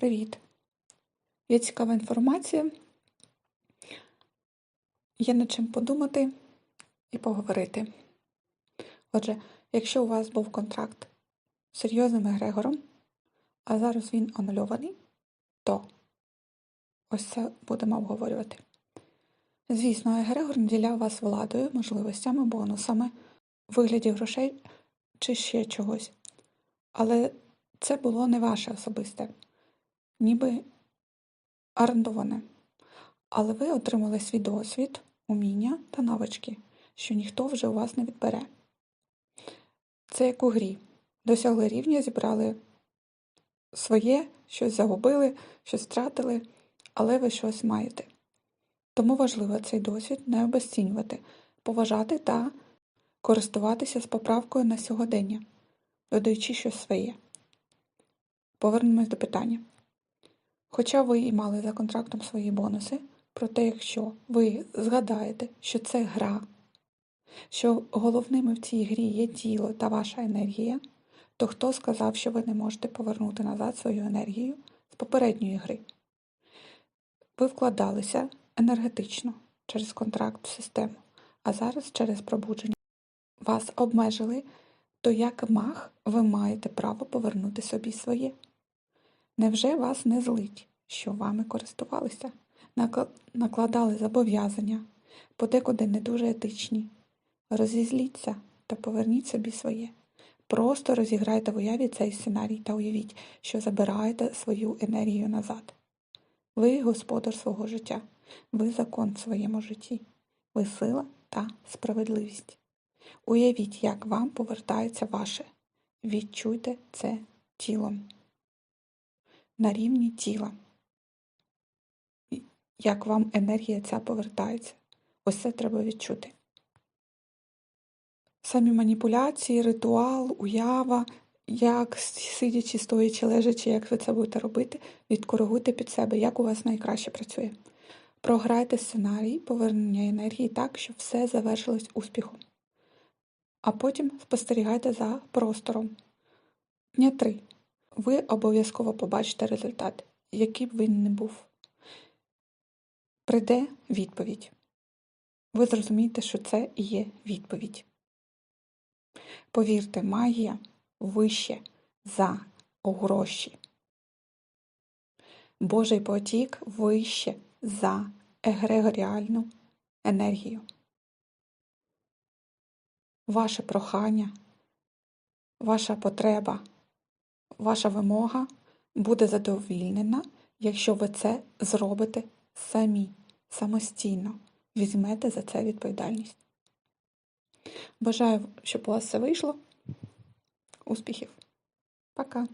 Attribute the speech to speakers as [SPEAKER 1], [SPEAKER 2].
[SPEAKER 1] Привіт! Є цікава інформація. Є над чим подумати і поговорити. Отже, якщо у вас був контракт з серйозним егрегором, а зараз він анульований, то ось це будемо обговорювати. Звісно, егрегор наділяв вас владою, можливостями, бонусами, вигляді грошей чи ще чогось. Але це було не ваше особисте, ніби орендоване. Але ви отримали свій досвід, уміння та навички, що ніхто вже у вас не відбере. Це як у грі. Досягли рівня, зібрали своє, щось загубили, щось втратили, але ви щось маєте. Тому важливо цей досвід не обесцінювати, поважати та користуватися з поправкою на сьогодення, додаючи щось своє. Повернемось до питання. Хоча ви і мали за контрактом свої бонуси, проте якщо ви згадаєте, що це гра, що головними в цій грі є тіло та ваша енергія, то хто сказав, що ви не можете повернути назад свою енергію з попередньої гри? Ви вкладалися енергетично через контракт в систему, а зараз через пробудження. Вас обмежили, то як маг ви маєте право повернути собі своє. Невже вас не злить, що вами користувалися, накладали зобов'язання, подекуди не дуже етичні? Розізліться та поверніть собі своє. Просто розіграйте в уяві цей сценарій та уявіть, що забираєте свою енергію назад. Ви господар свого життя, ви закон в своєму житті, ви сила та справедливість. Уявіть, як вам повертається ваше. Відчуйте це тілом. На рівні тіла. Як вам енергія ця повертається. Ось це треба відчути. Самі маніпуляції, ритуал, уява, як сидячи, стоячи, лежачи, як ви це будете робити, відкоригуйте під себе, як у вас найкраще працює. Програйте сценарій повернення енергії так, щоб все завершилось успіхом. А потім спостерігайте за простором. Дня три. Ви обов'язково побачите результат, який б він не був. Прийде відповідь. Ви зрозумієте, що це і є відповідь. Повірте, магія вище за гроші. Божий потік вище за егрегоріальну енергію. Ваше прохання, ваша потреба, ваша вимога буде задовільнена, якщо ви це зробите самі, самостійно, візьмете за це відповідальність. Бажаю, щоб у вас все вийшло. Успіхів! Пока!